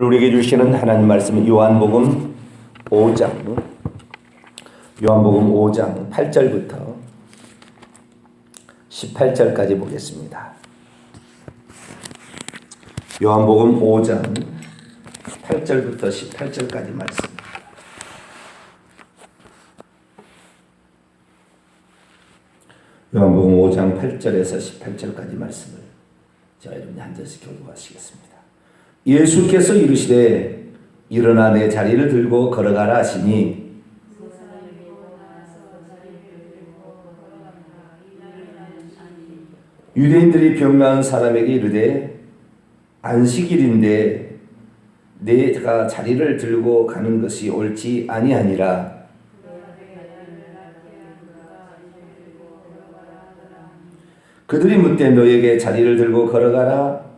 우리에게 주시는 하나님 말씀은 요한복음 5장 요한복음 5장 8절부터 18절까지 보겠습니다. 요한복음 5장 8절부터 18절까지 말씀. 요한복음 5장 8절에서 18절까지 말씀을 저와 여러분이 한 절씩 교도하시겠습니다. 예수께서 이르시되 일어나 내 자리를 들고 걸어가라 하시니. 유대인들이 병 나은 사람에게 이르되 안식일인데 내가 자리를 들고 가는 것이 옳지 아니하니라. 그들이 묻되 너에게 자리를 들고 걸어가라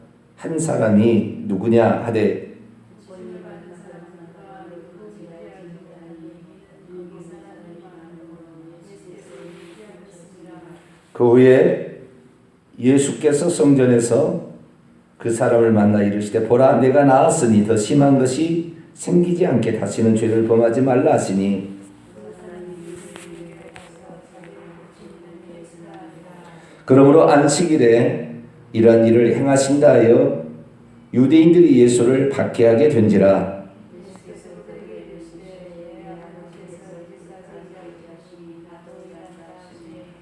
한 사람이 누구냐 하되 그 후에 예수께서 성전에서 그 사람을 만나 이르시되 보라 내가 나았으니 더 심한 것이 생기지 않게 다시는 죄를 범하지 말라 하시니. 그러므로 안식일에 이러한 일을 행하신다 하여 유대인들이 예수를 박해하게 된지라.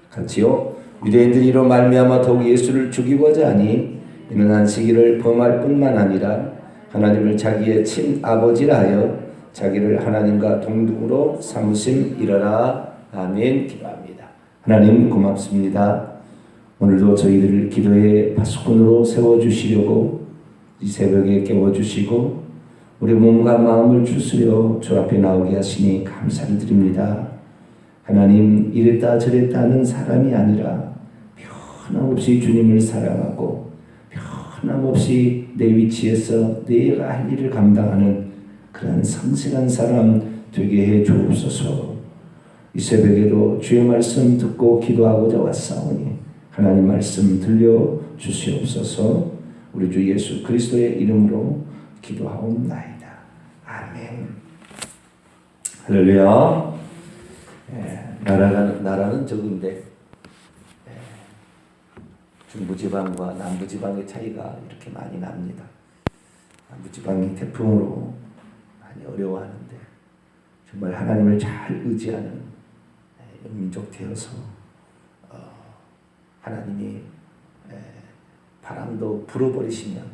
같이요 유대인들이 이로 말미암아 더욱 예수를 죽이고자 하니 이는 안식일을 범할 뿐만 아니라 하나님을 자기의 친아버지라 하여 자기를 하나님과 동등으로 삼으심 이러라. 아멘. 기도합니다. 하나님 고맙습니다 오늘도 저희들을 기도의 파수꾼으로 세워주시려고 이 새벽에 깨워주시고 우리 몸과 마음을 추스려 주 앞에 나오게 하시니 감사를 드립니다. 하나님 이랬다 저랬다 하는 사람이 아니라 변함없이 주님을 사랑하고 변함없이 내 위치에서 내가 할 일을 감당하는 그런 성실한 사람 되게 해 주옵소서. 이 새벽에도 주의 말씀 듣고 기도하고자 왔사오니 하나님 말씀 들려 주시옵소서. 우리 주 예수 그리스도의 이름으로 기도하옵나이다. 아멘. 할렐루야. 예, 나라가 나라는 적은데 예, 중부지방과 남부지방의 차이가 이렇게 많이 납니다. 남부지방이 태풍으로 많이 어려워하는데 정말 하나님을 잘 의지하는 예, 민족 되어서 어, 하나님이 예, 바람도 불어버리시면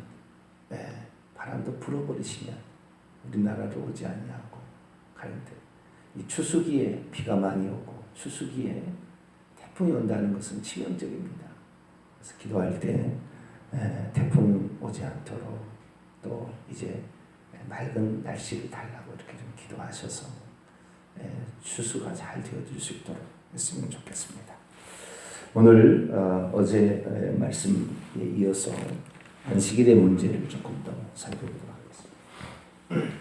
예, 바람도 불어버리시면 우리나라로 오지 아니하고 가는데 이 추수기에 비가 많이 오고 추수기에 태풍이 온다는 것은 치명적입니다. 그래서 기도할 때 에, 태풍 오지 않도록 또 이제 맑은 날씨를 달라고 이렇게 좀 기도하셔서 에, 추수가 잘 되어질 수 있도록 했으면 좋겠습니다. 오늘 어, 제 말씀에 이어서 안식일의 문제를 조금 더 살펴보도록 하겠습니다.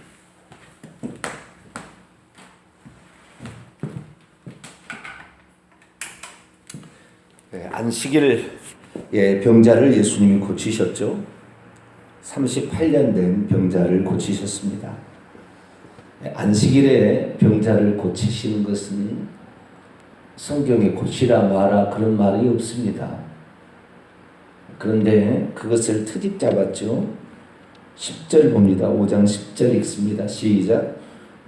네, 안식일 예, 병자를 예수님이 고치셨죠. 38년 된 병자를 고치셨습니다. 예, 안식일에 병자를 고치시는 것은 성경에 고치라 마라 그런 말이 없습니다. 그런데 그것을 트집 잡았죠. 10절 봅니다. 5장 10절 읽습니다. 시작.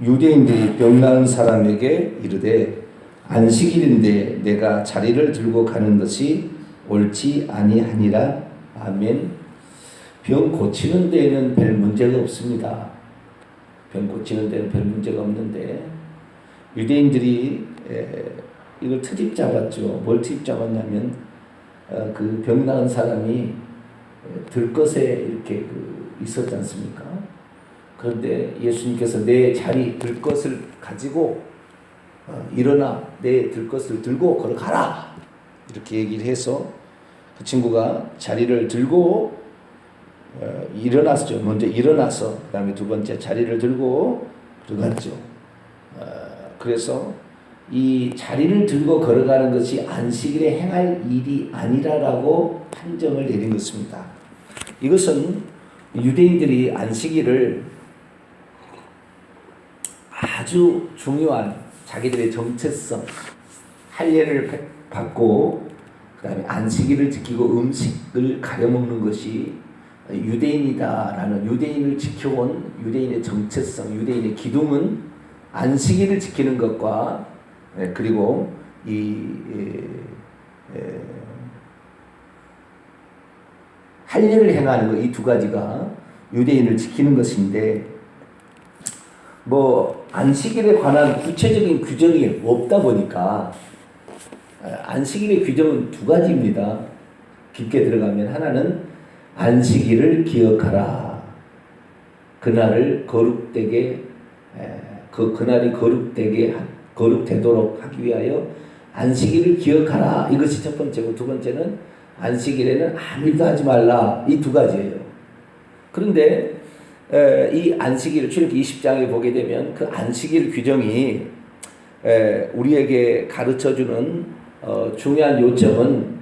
유대인들이 병 나은 사람에게 이르되 안식일인데 내가 자리를 들고 가는 것이 옳지 아니하니라. 아멘. 병 고치는 데에는 별 문제가 없습니다. 병 고치는 데는 별 문제가 없는데 유대인들이 이걸 트집 잡았죠. 뭘 트집 잡았냐면 어, 그병 나은 사람이 들것에 이렇게 그 있었지 않습니까? 그런데 예수님께서 내 자리 들것을 가지고 어, 일어나 내 들것을 들고 걸어가라 이렇게 얘기를 해서 그 친구가 자리를 들고 어, 일어났죠. 먼저 일어나서 그다음에 두 번째 자리를 들고 들어갔죠. 어, 그래서 이 자리를 들고 걸어가는 것이 안식일에 행할 일이 아니라라고 판정을 내린 것입니다. 이것은 유대인들이 안식일을 아주 중요한 자기들의 정체성, 할례를 받고 그다음에 안식일을 지키고 음식을 가려 먹는 것이 유대인이다라는 유대인을 지켜온 유대인의 정체성, 유대인의 기둥은 안식일을 지키는 것과 예, 그리고 이 에, 에, 할례를 행하는 것 이 두 가지가 유대인을 지키는 것인데 뭐 안식일에 관한 구체적인 규정이 없다 보니까 안식일의 규정은 두 가지입니다. 깊게 들어가면 하나는 안식일을 기억하라. 그날을 거룩되게 그 그날이 거룩되게 거룩되도록 하기 위하여 안식일을 기억하라. 이것이 첫 번째고 두 번째는 안식일에는 아무 일도 하지 말라. 이 두 가지예요. 그런데 이 안식일 출애굽기 20장에 보게 되면 그 안식일 규정이 우리에게 가르쳐 주는 어, 중요한 요점은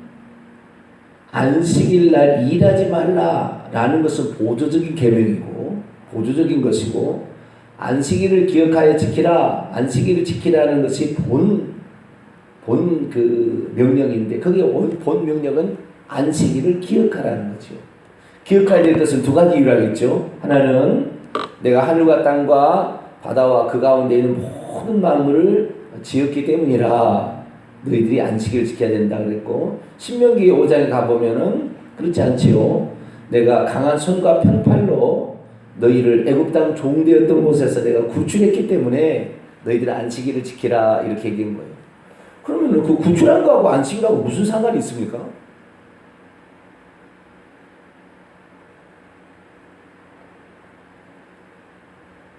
안식일 날 일하지 말라라는 것은 보조적인 계명이고 보조적인 것이고 안식일을 기억하여 지키라 안식일을 지키라는 것이 본 본 그 명령인데 거기에 본 명령은 안식일을 기억하라는 거죠. 기억해야 될 것은 두 가지 이유라 겠죠 하나는 내가 하늘과 땅과 바다와 그 가운데 있는 모든 만물을 지었기 때문이라 너희들이 안식일을 지켜야 된다 그랬고 신명기 5장에 가보면은 그렇지 않지요. 내가 강한 손과 편팔로 너희를 애굽 땅 종되었던 곳에서 내가 구출했기 때문에 너희들 안식일을 지키라 이렇게 얘기한 거예요. 그러면 그 구출한 거하고 안식일하고 무슨 상관이 있습니까?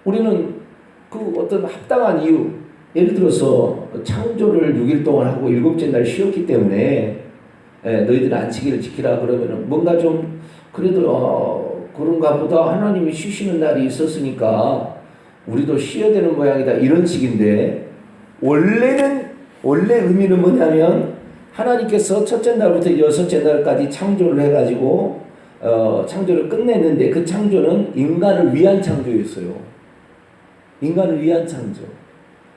우리는 그 어떤 합당한 이유, 예를 들어서 창조를 6일 동안 하고 일곱째 날 쉬었기 때문에 예, 너희들 안식일을 지키라 그러면은 뭔가 좀 그래도 어, 그런가 보다 하나님이 쉬시는 날이 있었으니까 우리도 쉬어야 되는 모양이다 이런 식인데 원래는 원래 의미는 뭐냐면 하나님께서 첫째 날부터 여섯째 날까지 창조를 해가지고 어, 창조를 끝냈는데 그 창조는 인간을 위한 창조였어요. 인간을 위한 창조.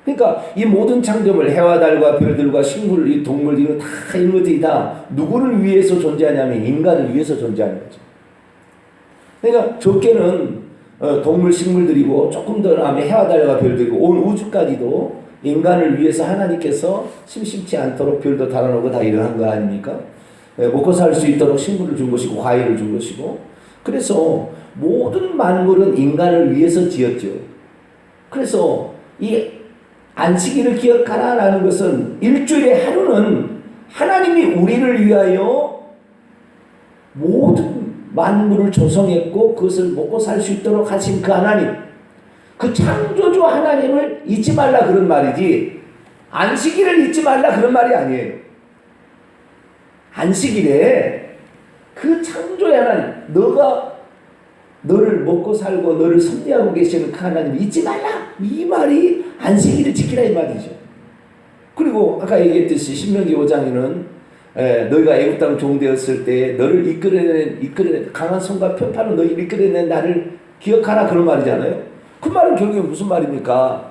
그러니까 이 모든 창조물 해와 달과 별들과 식물, 이 동물 이거 다 이런 것들이 다 누구를 위해서 존재하냐면 인간을 위해서 존재하는 거죠. 그러니까 적게는 어, 동물, 식물들이고 조금 더 나면 해와 달과 별들이고 온 우주까지도 인간을 위해서 하나님께서 심심치 않도록 별도 달아놓고 다 일어난 거 아닙니까? 예, 먹고 살 수 있도록 식물을 준 것이고 과일을 준 것이고 그래서 모든 만물은 인간을 위해서 지었죠. 그래서 이 안식일을 기억하라라는 것은 일주일에 하루는 하나님이 우리를 위하여 만물을 조성했고 그것을 먹고 살 수 있도록 하신 그 하나님 그 창조주 하나님을 잊지 말라 그런 말이지 안식일을 잊지 말라 그런 말이 아니에요. 안식일에 그 창조의 하나님 너가 너를 먹고 살고 너를 섭리하고 계시는 그 하나님 잊지 말라. 이 말이 안식일을 지키라 이 말이죠. 그리고 아까 얘기했듯이 신명기 5장에는 에, 너희가 애굽 땅 종되었을 때 너를 이끌어낸 이끌어낸 강한 손과 편파로 너희 이끌어낸 나를 기억하라 그런 말이잖아요. 그 말은 결국에 무슨 말입니까?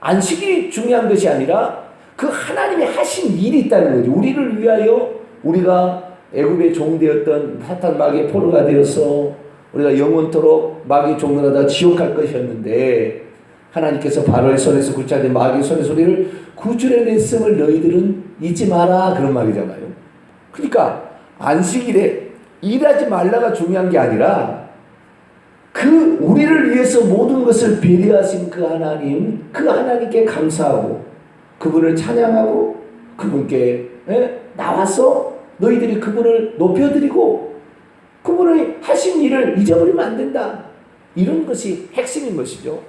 안식이 중요한 것이 아니라 그 하나님이 하신 일이 있다는 거죠. 우리를 위하여 우리가 애굽의 종되었던 사탄 마귀의 포로가 되어서 우리가 영원토록 마귀 종로하다 지옥 갈 것이었는데 하나님께서 바로의 손에서 구차된 마귀 손의 소리를 구출해냈음을 너희들은 잊지 마라 그런 말이잖아요. 그러니까 안식일에 일하지 말라가 중요한 게 아니라 그 우리를 위해서 모든 것을 배려하신 그 하나님 그 하나님께 감사하고 그분을 찬양하고 그분께 에? 나와서 너희들이 그분을 높여드리고 그분의 하신 일을 잊어버리면 안 된다. 이런 것이 핵심인 것이죠.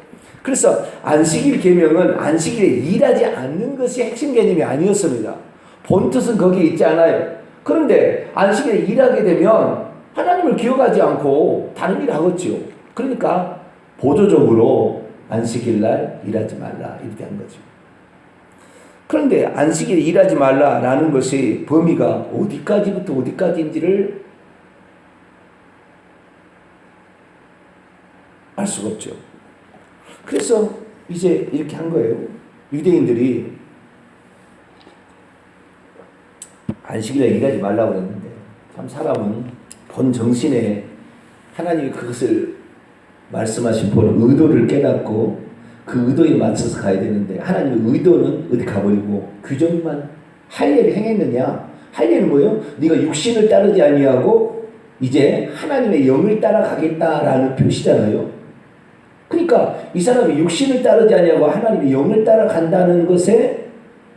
그래서 안식일 계명은 안식일에 일하지 않는 것이 핵심 개념이 아니었습니다. 본 뜻은 거기에 있지 않아요. 그런데 안식일에 일하게 되면 하나님을 기억하지 않고 다른 일을 하겠죠. 그러니까 보조적으로 안식일 날 일하지 말라 이렇게 한 거죠. 그런데 안식일에 일하지 말라라는 것이 범위가 어디까지부터 어디까지인지를 알 수가 없죠. 그래서 이제 이렇게 한 거예요. 유대인들이 안식일에 일하지 말라고 그랬는데 참 사람은 본 정신에 하나님이 그것을 말씀하신 본 의도를 깨닫고 그 의도에 맞춰서 가야 되는데 하나님의 의도는 어디 가버리고 규정만 할 일을 행했느냐 할 일은 뭐예요? 네가 육신을 따르지 아니하고 이제 하나님의 영을 따라가겠다라는 표시잖아요. 그러니까 이 사람이 육신을 따르지 아니하고 하나님의 영을 따라간다는 것에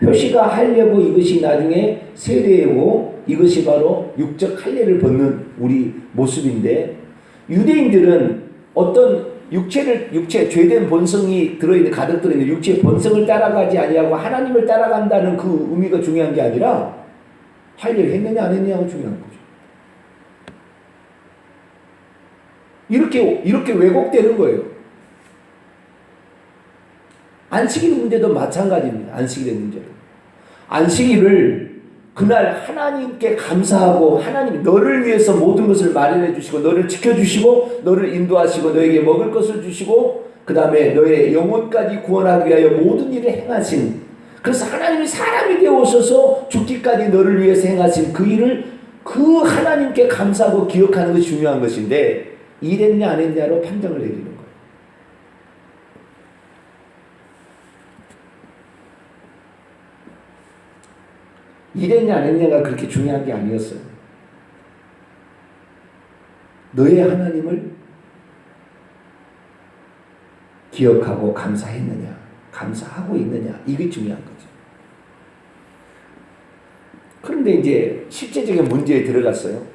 표시가 하려고 이것이 나중에 세례이고 이것이 바로 육적 할례를 벗는 우리 모습인데 유대인들은 어떤 육체를 육체 죄된 본성이 들어있는 가득 들어있는 육체의 본성을 따라가지 아니하고 하나님을 따라간다는 그 의미가 중요한 게 아니라 할례를 했느냐 안 했느냐가 중요한 거죠. 이렇게 이렇게 왜곡되는 거예요. 안식일 문제도 마찬가지입니다. 안식일의 문제도. 안식일을 그날 하나님께 감사하고 하나님 너를 위해서 모든 것을 마련해 주시고 너를 지켜 주시고 너를 인도하시고 너에게 먹을 것을 주시고 그 다음에 너의 영혼까지 구원하기 위하여 모든 일을 행하신 그래서 하나님이 사람이 되어 오셔서 죽기까지 너를 위해서 행하신 그 일을 그 하나님께 감사하고 기억하는 것이 중요한 것인데 일했냐 안 했냐로 판정을 내리는 거예요. 일했냐 안 했냐가 그렇게 중요한 게 아니었어요. 너의 하나님을 기억하고 감사했느냐, 감사하고 있느냐, 이게 중요한 거죠. 그런데 이제 실제적인 문제에 들어갔어요.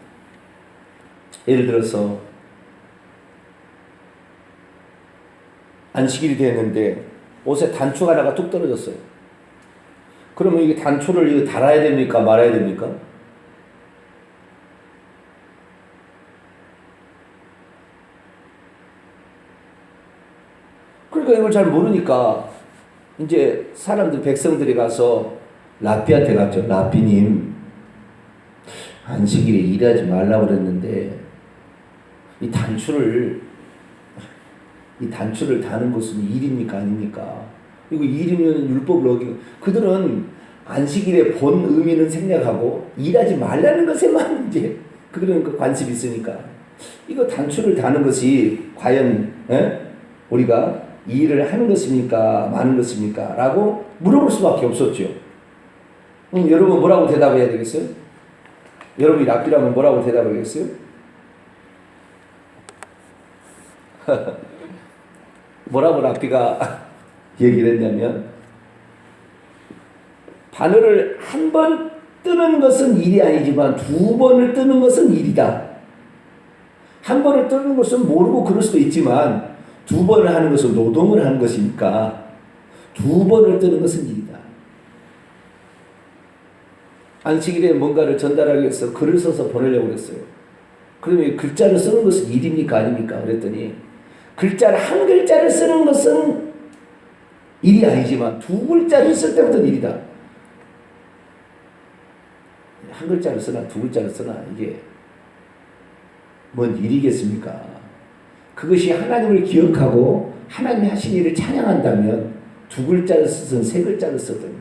예를 들어서 안식일이 됐는데 옷에 단추 하나가 뚝 떨어졌어요. 그러면 이게 단추를 이거 달아야 됩니까? 말아야 됩니까? 그러니까 이걸 잘 모르니까 이제 사람들 백성들이 가서 라피한테 갔죠. 라피님 안식일에 일하지 말라고 그랬는데 이 단추를 이 단추를 다는 것은 일입니까 아닙니까? 이거 일이면 율법을 어기고 그들은 안식일의 본 의미는 생략하고 일하지 말라는 것에만 이제 그들은 그 관심이 있으니까 이거 단추를 다는 것이 과연 에? 우리가 이 일을 하는 것입니까 마는 것입니까? 라고 물어볼 수밖에 없었죠. 음, 여러분 뭐라고 대답해야 되겠어요? 여러분이 랍비라면 뭐라고 대답하겠어요? 뭐라고 랍비가 얘기를 했냐면 바늘을 한 번 뜨는 것은 일이 아니지만 두 번을 뜨는 것은 일이다. 한 번을 뜨는 것은 모르고 그럴 수도 있지만 두 번을 하는 것은 노동을 하는 것이니까 두 번을 뜨는 것은 일이다. 안식일에 뭔가를 전달하기 위해서 글을 써서 보내려고 그랬어요. 그러면 글자를 쓰는 것은 일입니까 아닙니까? 그랬더니 글자를 한 글자를 쓰는 것은 일이 아니지만 두 글자를 쓸 때부터는 일이다. 한 글자를 쓰나 두 글자를 쓰나 이게 뭔 일이겠습니까? 그것이 하나님을 기억하고 하나님이 하신 일을 찬양한다면 두 글자를 쓰든 세 글자를 쓰든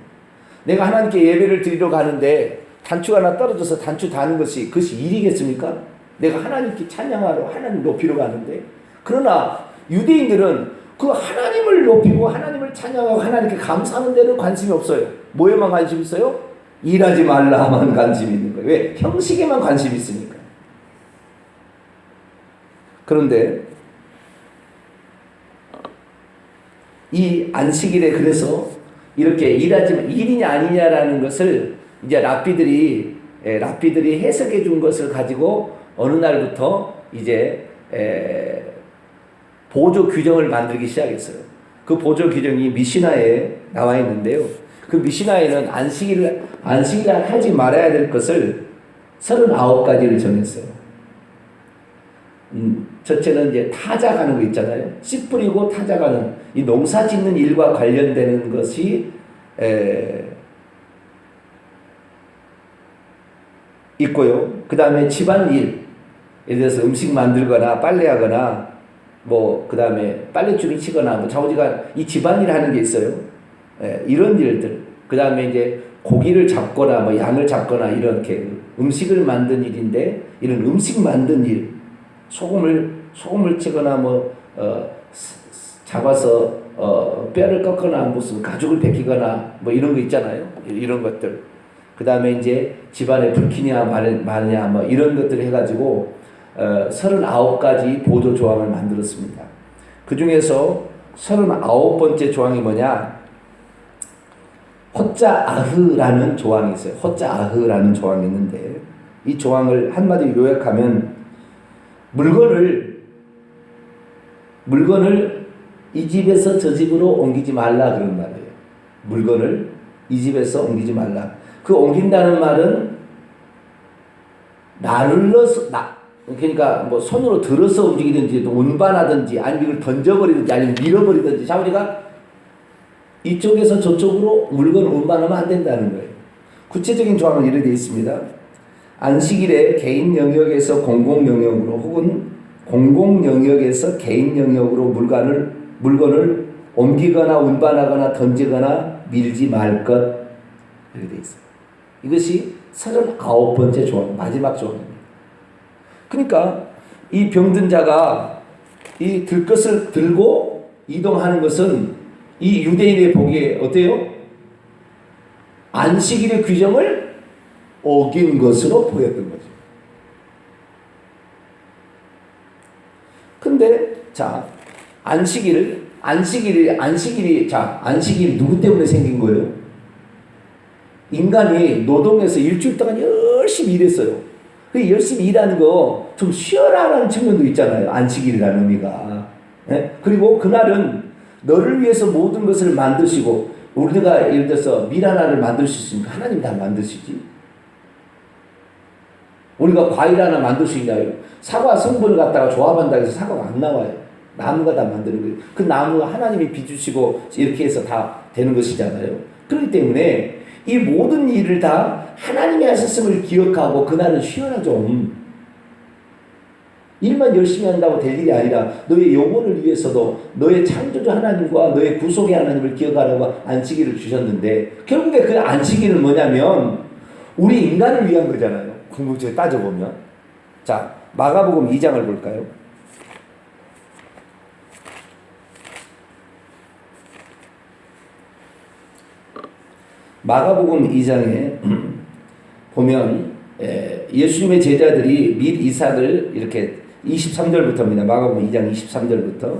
내가 하나님께 예배를 드리러 가는데 단추가 하나 떨어져서 단추 다는 것이 그것이 일이겠습니까? 내가 하나님께 찬양하러 하나님 높이러 가는데 그러나 유대인들은 그 하나님을 높이고 하나님을 찬양하고 하나님께 감사하는 데는 관심이 없어요. 뭐에만 관심 있어요? 일하지 말라만 관심이 있는 거예요. 왜? 형식에만 관심이 있으니까. 그런데 이 안식일에 그래서 이렇게 일하지 일이냐 아니냐라는 것을 이제 랍비들이 에, 랍비들이 해석해 준 것을 가지고 어느 날부터 이제 에, 보조 규정을 만들기 시작했어요. 그 보조 규정이 미시나에 나와 있는데요. 그 미시나에는 안식일을 안식일을 하지 말아야 될 것을 39가지를 정했어요. 음, 첫째는 이제 타작하는 거 있잖아요. 씨 뿌리고 타작하는 이 농사 짓는 일과 관련되는 것이 에, 있고요. 그 다음에 집안일, 예를 들어서 음식 만들거나 빨래하거나 뭐 그 다음에 빨래줄을 치거나 뭐 자우지가 이 집안일 하는 게 있어요. 예, 이런 일들. 그 다음에 이제 고기를 잡거나 뭐 양을 잡거나 이렇게 음식을 만든 일인데 이런 음식 만든 일, 소금을 소금을 치거나 뭐 어, 잡아서 어, 뼈를 꺾거나 무슨 가죽을 벗기거나 뭐 이런 거 있잖아요. 이- 이런 것들. 그 다음에 이제 집안에 불키냐 말- 마냐 뭐 이런 것들 해가지고 어, 39가지 보조 조항을 만들었습니다. 그 중에서 39번째 조항이 뭐냐? 호자 아흐라는 조항이 있어요. 호자 아흐라는 조항이 있는데 이 조항을 한마디로 요약하면 물건을 물건을 이 집에서 저 집으로 옮기지 말라 그런 말이에요. 물건을 이 집에서 옮기지 말라. 그 옮긴다는 말은 나눌러서 나 그러니까 뭐 손으로 들어서 움직이든지 또 운반하든지 아니면 던져버리든지 아니면 밀어버리든지 자우리가 이쪽에서 저쪽으로 물건을 운반하면 안 된다는 거예요. 구체적인 조항은 이렇게 되어 있습니다. 안식일에 개인 영역에서 공공 영역으로 혹은 공공 영역에서 개인 영역으로 물건을 물건을 옮기거나 운반하거나 던지거나 밀지 말 것 이렇게 되어 있어요. 이것이 39번째 조항 마지막 조항입니다. 그러니까 이 병든 자가 이 들것을 들고 이동하는 것은 이 유대인의 보기에 어때요? 안식일의 규정을 어긴 것으로 보였던 거죠. 근데 자 안식일 안식일이 안식일이 자 안식일이 누구 때문에 생긴 거예요? 인간이 노동해서 일주일 동안 열심히 일했어요. 그 열심히 일하는 거 좀 쉬어라라는 측면도 있잖아요. 안식일이라는 의미가. 예? 그리고 그날은 너를 위해서 모든 것을 만드시고 우리가 예를 들어서 밀 하나를 만들 수 있으니까 하나님 다 만드시지. 우리가 과일 하나 만들 수 있나요? 사과 성분을 갖다가 조합한다 해서 사과가 안 나와요. 나무가 다 만드는 거예요. 그 나무가 하나님이 빚주시고 이렇게 해서 다 되는 것이잖아요. 그렇기 때문에 이 모든 일을 다 하나님이 하셨음을 기억하고 그날은 쉬어라 좀. 일만 열심히 한다고 될 일이 아니라 너의 영혼을 위해서도 너의 창조주 하나님과 너의 구속의 하나님을 기억하라고 안식일을 주셨는데 결국에 그 안식일은 뭐냐면 우리 인간을 위한 거잖아요. 궁극적으로 따져보면. 자, 마가복음 2장을 볼까요? 마가복음 2장에 보면 에, 예수님의 제자들이 밀 이삭을 이렇게 23절부터입니다. 마가복음 2장 23절부터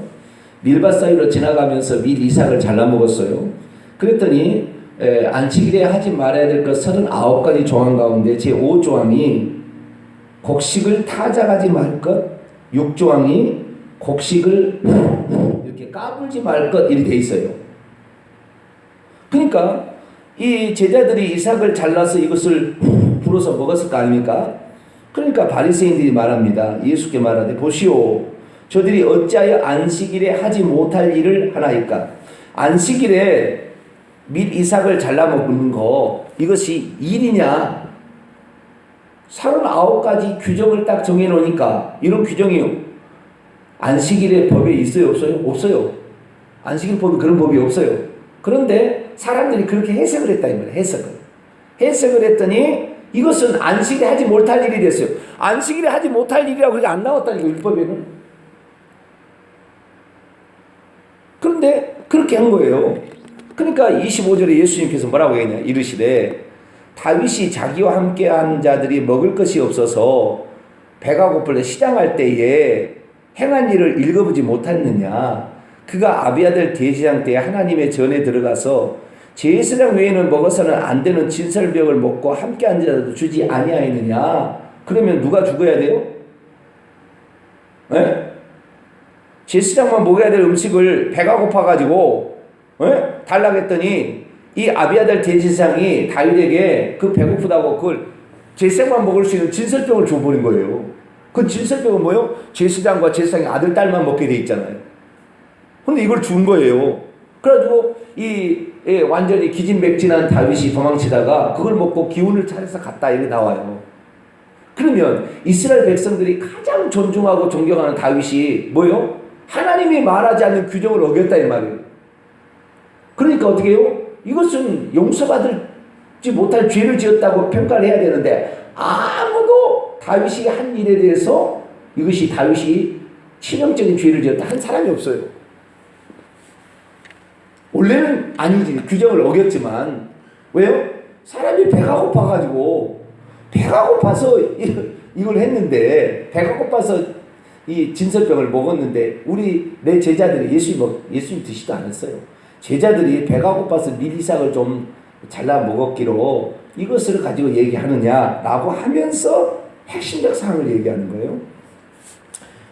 밀밭 사이로 지나가면서 밀 이삭을 잘라 먹었어요. 그랬더니 에, 안식일에 하지 말아야 될 것 39가지 조항 가운데 제 5조항이 곡식을 타작하지 말 것, 6조항이 곡식을 이렇게 까불지 말 것 이렇게 돼 있어요. 그러니까 이 제자들이 이삭을 잘라서 이것을 불어서 먹었을 거 아닙니까? 그러니까 바리새인들이 말합니다. 예수께 말하되 보시오 저들이 어찌하여 안식일에 하지 못할 일을 하나이까? 안식일에 밀 이삭을 잘라 먹는 거 이것이 일이냐? 39가지 규정을 딱 정해 놓으니까 이런 규정이 안식일의 법에 있어요, 없어요? 없어요. 안식일 법에 그런 법이 없어요. 그런데 사람들이 그렇게 해석을 했다 이 말이에요. 해석을. 해석을 했더니 이것은 안식일에 하지 못할 일이 됐어요. 안식일에 하지 못할 일이라고 그게 안 나왔다니까 율법에는. 그런데 그렇게 한 거예요. 그러니까 25절에 예수님께서 뭐라고 했냐 이르시되 다윗이 자기와 함께한 자들이 먹을 것이 없어서 배가 고플 시장할 때에 행한 일을 읽어보지 못했느냐 그가 아비아들 대제장 때 하나님의 전에 들어가서 제사장 외에는 먹어서는 안 되는 진설병을 먹고 함께 앉은 자도 주지 아니하였느냐 그러면 누가 죽어야 돼요? 예? 제사장만 먹어야 될 음식을 배가 고파가지고 예? 달라고 했더니 이 아비아달 대제사장이 다윗에게 그 배고프다고 그걸 제사장만 먹을 수 있는 진설병을 줘버린 거예요. 그 진설병은 뭐요? 제사장과 제사장의 아들, 딸만 먹게 돼 있잖아요. 근데 이걸 준 거예요. 그래가지고 이 예, 완전히 기진맥진한 다윗이 도망치다가 그걸 먹고 기운을 차려서 갔다 이렇게 나와요. 그러면 이스라엘 백성들이 가장 존중하고 존경하는 다윗이 뭐요? 하나님이 말하지 않는 규정을 어겼다 이 말이에요. 그러니까 어떻게 해요? 이것은 용서받을지 못할 죄를 지었다고 평가를 해야 되는데 아무도 다윗이 한 일에 대해서 이것이 다윗이 치명적인 죄를 지었다 한 사람이 없어요. 원래는 아니지 규정을 어겼지만 왜요? 사람이 배가 고파가지고 배가 고파서 이- 이걸 했는데 배가 고파서 이 진설병을 먹었는데 우리 내 제자들이 예수님 먹 예수님 드시도 않았어요. 제자들이 배가 고파서 밀리삭을 좀 잘라 먹었기로 이것을 가지고 얘기하느냐라고 하면서 핵심적 사항을 얘기하는 거예요.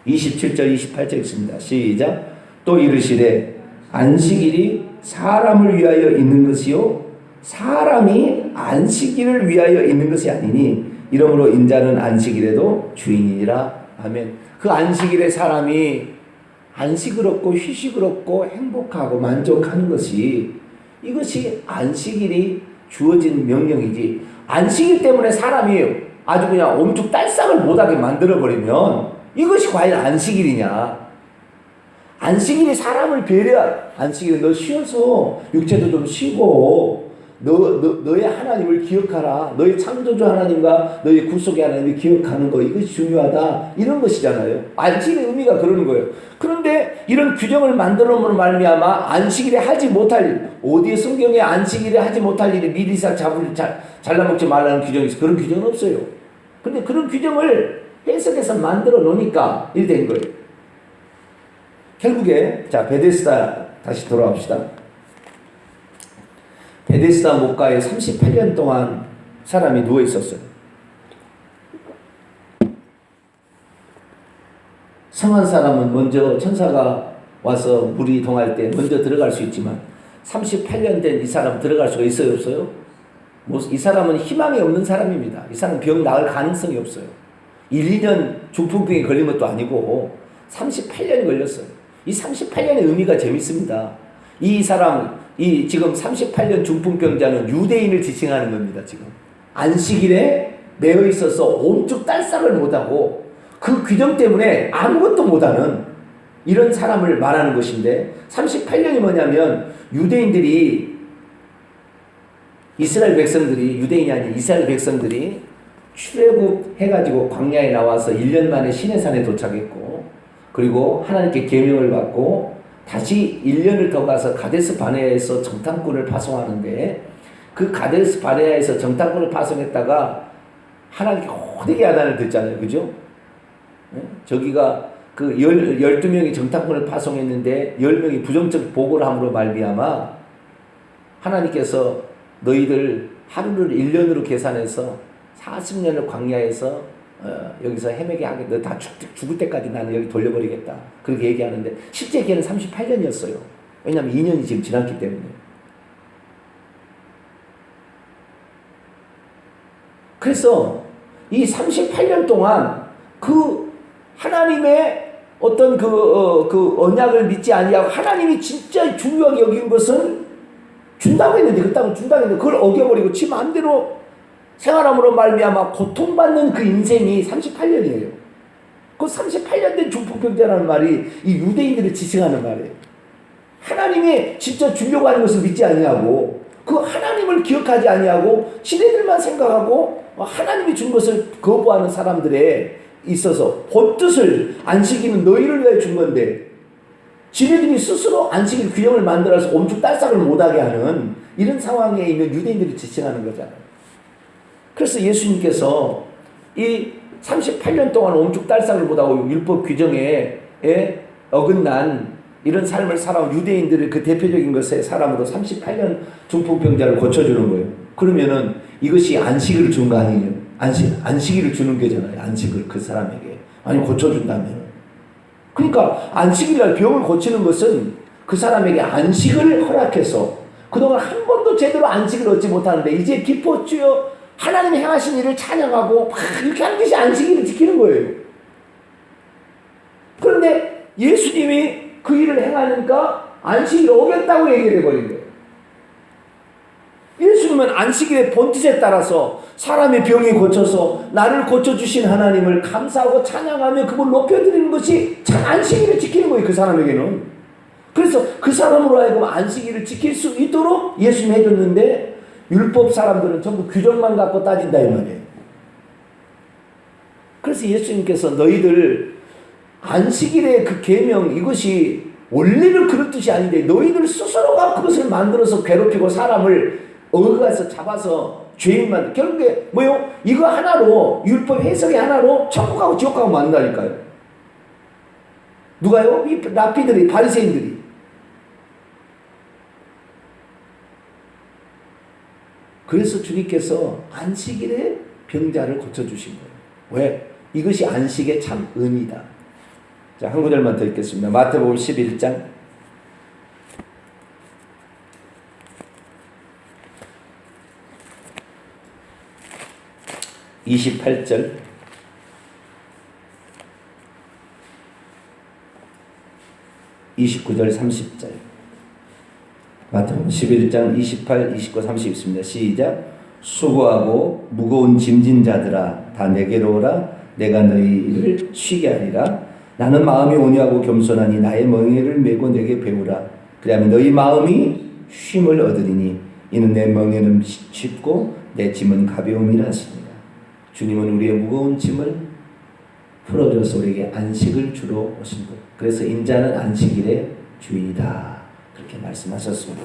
27절 28절 있습니다. 시작. 또 이르시되 안식일이 사람을 위하여 있는 것이요 사람이 안식일을 위하여 있는 것이 아니니 이러므로 인자는 안식일에도 주인이니라. 아멘. 그 안식일에 사람이 안식을 얻고 휴식을 얻고 행복하고 만족하는 것이 이것이 안식일이 주어진 명령이지 안식일 때문에 사람이 아주 그냥 om죽달싹을 못하게 만들어버리면 이것이 과연 안식일이냐 안식일이 사람을 배려 안식일은 너 쉬어서 육체도 좀 쉬고 너, 너, 너의 하나님을 기억하라. 너의 창조주 하나님과 너의 구속의 하나님을 기억하는 거 이것이 중요하다. 이런 것이잖아요. 안식일의 의미가 그러는 거예요. 그런데 이런 규정을 만들어놓은 말미암아 안식일에 하지 못할 일 어디에 성경에 안식일에 하지 못할 일이 미리사 잘라먹지 말라는 규정이 있어 그런 규정은 없어요. 근데 그런 규정을 해석해서 만들어 놓으니까 이렇게 된 거예요 결국에 자 베데스다 다시 돌아옵시다. 베데스다 목가에 38년 동안 사람이 누워 있었어요. 성한 사람은 먼저 천사가 와서 물이 동할 때 먼저 들어갈 수 있지만 38년 된 이 사람 들어갈 수가 있어요 없어요? 뭐, 이 사람은 희망이 없는 사람입니다. 이 사람 병 나을 가능성이 없어요. 1, 2년 중풍병에 걸린 것도 아니고 38년이 걸렸어요. 이 38년의 의미가 재밌습니다. 이 사람, 이 지금 38년 중풍병자는 유대인을 지칭하는 겁니다, 지금. 안식일에 매여 있어서 온쭉 딸싹을 못하고 그 규정 때문에 아무것도 못하는 이런 사람을 말하는 것인데 38년이 뭐냐면 유대인들이 이스라엘 백성들이 유대인이 아닌 이스라엘 백성들이 출애굽 해가지고 광야에 나와서 1년 만에 시내산에 도착했고 그리고 하나님께 계명을 받고 다시 1년을 더 가서 가데스 바네아에서 정탐꾼을 파송하는데 그 가데스 바네아에서 정탐꾼을 파송했다가 하나님께 호되게 야단을 듣잖아요. 그죠? 예? 저기가 그 열, 12명이 정탐꾼을 파송했는데 10명이 부정적 보고를 함으로 말미암아 하나님께서 너희들 하루를 1년으로 계산해서 40년을 광야에서 어, 여기서 헤매게 너다 죽을 때까지 나는 여기 돌려버리겠다. 그렇게 얘기하는데 실제 걔는 38년이었어요. 왜냐하면 2년이 지금 지났기 때문에. 그래서 이 38년 동안 그 하나님의 어떤 그, 어, 그 언약을 믿지 아니하고 하나님이 진짜 중요하게 여긴 것은 준다고 했는데 그 땅을 준다고 했는데 그걸 어겨버리고 지 마음대로 생활함으로 말미암아 고통받는 그 인생이 38년이에요. 그 38년 된 중풍병자라는 말이 이 유대인들을 지칭하는 말이에요. 하나님이 진짜 주려고 하는 것을 믿지 아니하고 그 하나님을 기억하지 아니하고 지네들만 생각하고 하나님이 준 것을 거부하는 사람들에 있어서 본뜻을 안식일은 너희를 위해 준 건데 지네들이 스스로 안식일 규정을 만들어서 엄청 딸싹을 못하게 하는 이런 상황에 있는 유대인들이 지칭하는 거잖아요. 그래서 예수님께서 이 38년 동안 om죽달싹을 못하고 율법 규정에 에 어긋난 이런 삶을 살아온 유대인들의 그 대표적인 것의 사람으로 38년 중풍병자를 고쳐주는 거예요. 그러면은 이것이 안식을 준 거 아니에요? 안식, 안식일을 주는 거잖아요. 안식을 그 사람에게. 아니, 고쳐준다면. 그러니까 안식일 날 병을 고치는 것은 그 사람에게 안식을 허락해서 그동안 한 번도 제대로 안식을 얻지 못하는데 이제 기뻐 주여 하나님이 행하신 일을 찬양하고 막 이렇게 하는 것이 안식일을 지키는 거예요. 그런데 예수님이 그 일을 행하니까 안식일을 어겼다고 얘기를 해버린 거예요. 예수님은 안식일의 본뜻에 따라서 사람의 병이 고쳐서 나를 고쳐주신 하나님을 감사하고 찬양하며 그걸 높여드리는 것이 참 안식일을 지키는 거예요. 그 사람에게는. 그래서 그 사람으로 하여금 안식일을 지킬 수 있도록 예수님이 해줬는데 율법 사람들은 전부 규정만 갖고 따진다 이 말이에요. 그래서 예수님께서 너희들 안식일의 그 계명 이것이 원래는 그런 뜻이 아닌데 너희들 스스로가 그것을 만들어서 괴롭히고 사람을 억가서 잡아서 죄인만 결국에 뭐요? 이거 하나로 율법 해석이 하나로 천국하고 지옥하고 만나니까요. 누가요? 이 라피들이 바리새인들이 그래서 주님께서 안식일에 병자를 고쳐주신 거예요. 왜? 이것이 안식의 참 의미다. 자, 한 구절만 더 읽겠습니다. 마태복음 11장 28절 29절 30절 마태복음 11장 28, 29, 30 있습니다. 시작. 수고하고 무거운 짐진 자들아 다 내게로 오라. 내가 너희를 쉬게 하리라. 나는 마음이 온유하고 겸손하니 나의 멍에를 메고 내게 배우라. 그리하면 너희 마음이 쉼을 얻으리니 이는 내 멍에는 쉽고 내 짐은 가벼움이라 하십니다. 주님은 우리의 무거운 짐을 풀어줘서 우리에게 안식을 주러 오신 것. 그래서 인자는 안식일의 주인이다 그렇게 말씀하셨습니다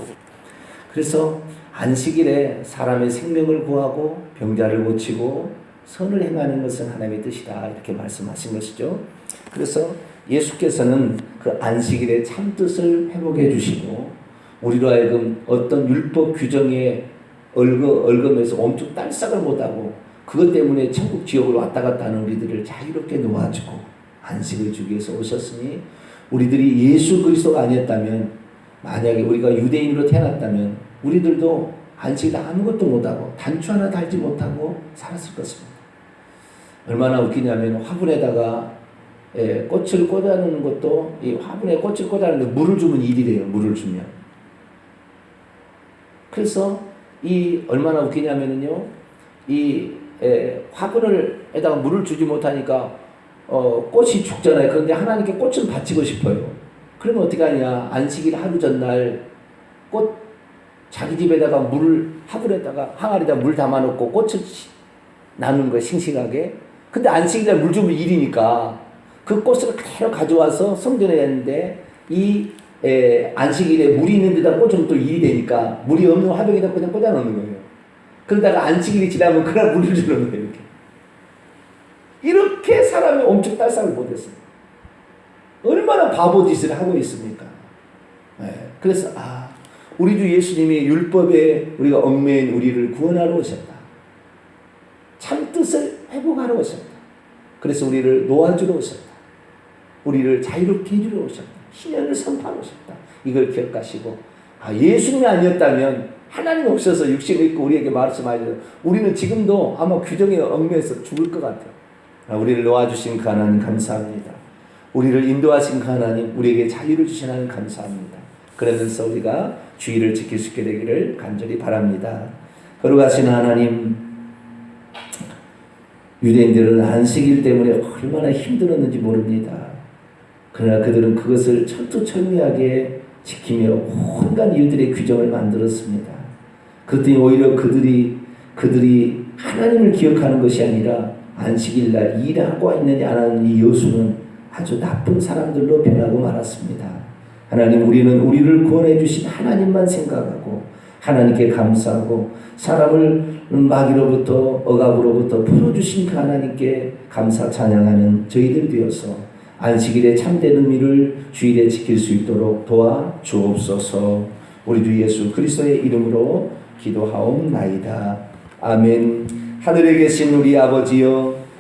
그래서 안식일에 사람의 생명을 구하고 병자를 고치고 선을 행하는 것은 하나님의 뜻이다 이렇게 말씀하신 것이죠. 그래서 예수께서는 그 안식일의 참 뜻을 회복해 주시고 우리로 하여금 어떤 율법 규정에 얼거 얼금해서 엄청 딸싹을 못하고 그것 때문에 천국 지옥으로 왔다 갔다 하는 우리들을 자유롭게 놓아주고 안식을 주기 위해서 오셨으니 우리들이 예수 그리스도가 아니었다면 만약에 우리가 유대인으로 태어났다면 우리들도 안식일 아무것도 못하고 단추 하나 달지 못하고 살았을 것입니다. 얼마나 웃기냐면 화분에다가 예, 꽃을 꽂아놓는 것도 이 화분에 꽃을 꽂아놓는데 물을 주면 일이래요. 물을 주면. 그래서 이 얼마나 웃기냐면요. 이 예, 화분을 에다가 물을 주지 못하니까 어, 꽃이 죽잖아요. 그런데 하나님께 꽃은 바치고 싶어요. 그러면 어떻게 하냐? 안식일 하루 전날 꽃 자기 집에다가 물을 화분에다가 항아리에다 물 담아놓고 꽃을 나누는 거예요. 싱싱하게. 근데 안식일날 물 주면 일이니까 그 꽃을 그대로 가져와서 성전에 했는데 이 에, 안식일에 물이 있는 데다 꽂으면 또 일이 되니까 물이 없는 화병에다 그냥 꽂아 놓는 거예요. 그러다가 안식일이 지나면 그날 물을 주는 거예요. 이렇게. 이렇게 사람이 엄청 딸싹을 못했어요. 얼마나 바보 짓을 하고 있습니까? 네. 그래서 아 우리 주 예수님이 율법에 우리가 얽매인 우리를 구원하러 오셨다. 참 뜻을 회복하러 오셨다. 그래서 우리를 놓아주러 오셨다. 우리를 자유롭게 해주러 오셨다. 신년을 선포하러 오셨다. 이걸 기억하시고 아 예수님이 아니었다면 하나님 없어서 육신을 입고 우리에게 말씀하셔서 우리는 지금도 아마 규정에 얽매여서 죽을 것 같아요. 아, 우리를 놓아주신 그 하나님 감사합니다. 우리를 인도하신 그 하나님, 우리에게 자유를 주신 하나님 감사합니다. 그러면서 우리가 주의를 지킬 수 있게 되기를 간절히 바랍니다. 거룩하신 하나님, 유대인들은 안식일 때문에 얼마나 힘들었는지 모릅니다. 그러나 그들은 그것을 철두철미하게 지키며 온갖 일들의 규정을 만들었습니다. 그랬더니 오히려 그들이 그들이 하나님을 기억하는 것이 아니라 안식일 날 일하고 있느냐 안 하는 이 여수는 아주 나쁜 사람들로 변하고 말았습니다. 하나님 우리는 우리를 구원해 주신 하나님만 생각하고 하나님께 감사하고 사람을 마귀로부터 억압으로부터 풀어주신 그 하나님께 감사 찬양하는 저희들 되어서 안식일의 참된 의미를 주일에 지킬 수 있도록 도와 주옵소서 우리 주 예수 그리스도의 이름으로 기도하옵나이다. 아멘 하늘에 계신 우리 아버지여